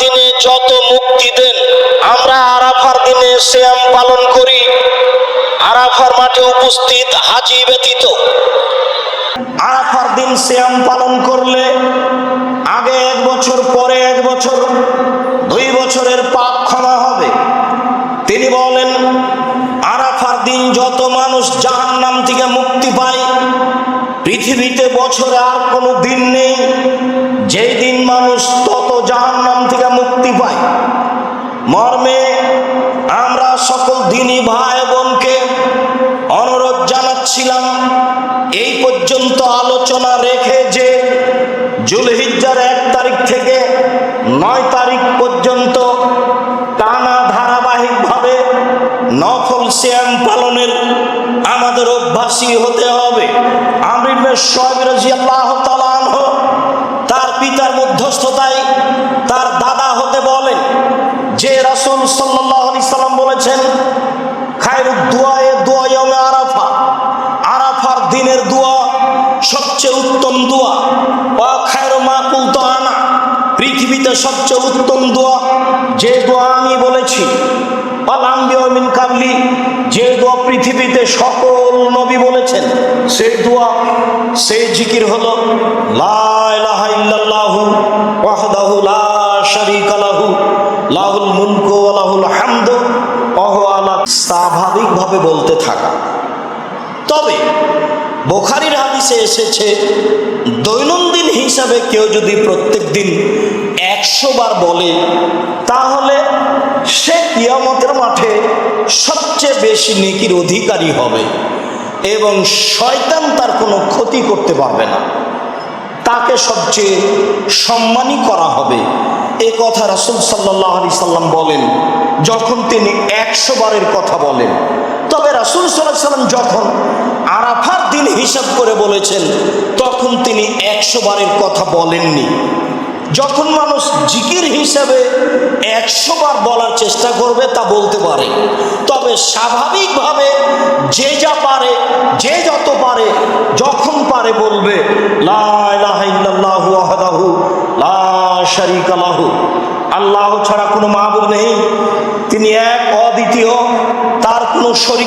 দিনে যত মুক্তি দেন, আমরা আরাফার দিনে শ্যাম পালন করি। আরাফার মাঠে উপস্থিত হাজি ব্যতীত। আরাফার দিন শ্যাম পালন করলে আগে এক বছর, পরে এক বছর, দুই বছরের পাপ ক্ষমা হবে। তিনি বলেন, আরাফার দিন যত মানুষ জাহান্নাম থেকে মুক্তি পায়, পৃথিবীতে বছরে আর কোনো দিন নেই। তত জাহান্নাম থেকে মুক্তি পায়। মর্মে আমরা সকল দিনী ভাই বোনকে অনুরোধ জানাচ্ছিলাম, এই পর্যন্ত আলোচনা রেখে যে জুলহিজ্জার এক তারিখ থেকে নয় তারিখ পর্যন্ত টানা ধারাবাহিকভাবে নফল শ্যাম পালনের আমাদের অভ্যাসী হতে হবে। আমরিবের সোহেব রাজি আল্লাহ তালাহ তার পিতার মধ্যস্থতায় তার দাদা হতে বলেন। যে রাসুল সাল্লাম বলেছেন আরাফা। আরাফার দিনের দোয়া সবচেয়ে উত্তম দোয়া। মাকুল পৃথিবীতে সবচেয়ে উত্তম দোয়া। যে আমি বলেছি যে দোয়া পৃথিবীতে সকল নবী বলেছেন, সেই জিকির হলো স্বাভাবিকভাবে বলতে থাকা। তবে বোখারির হাদিসে এসেছে, দৈনন্দিন হিসাবে কেউ যদি প্রত্যেক দিন একশো বার বলে, তাহলে সে কিয়ামতের মাঠে সবচেয়ে বেশি নেকির অধিকারী হবে এবং শয়তান তার কোনো ক্ষতি করতে পারবে না। তাকে সবচেয়ে সম্মানই করা হবে। এ কথা রাসুল সাল্লাহ আলি সাল্লাম বলেন, যখন তিনি একশো বারের কথা বলেন। তবে রাসুল সাল্লাহ সাল্লাম যখন আরাফার দিন হিসাব করে বলেছেন, তখন তিনি একশো বারের কথা বলেননি। যখন মানুষ জিকির হিসাবে একশো বার বলার চেষ্টা করবে তা বলতে পারে। তবে স্বাভাবিকভাবে যে যা পারে, যে যত পারে, যখন পারে বলবে, লা শারীকা লাহু আল্লাহ ছাড়া কোনো মাহবুব নেই। তিনি এক অদ্বিতীয় তার কোনো শরীর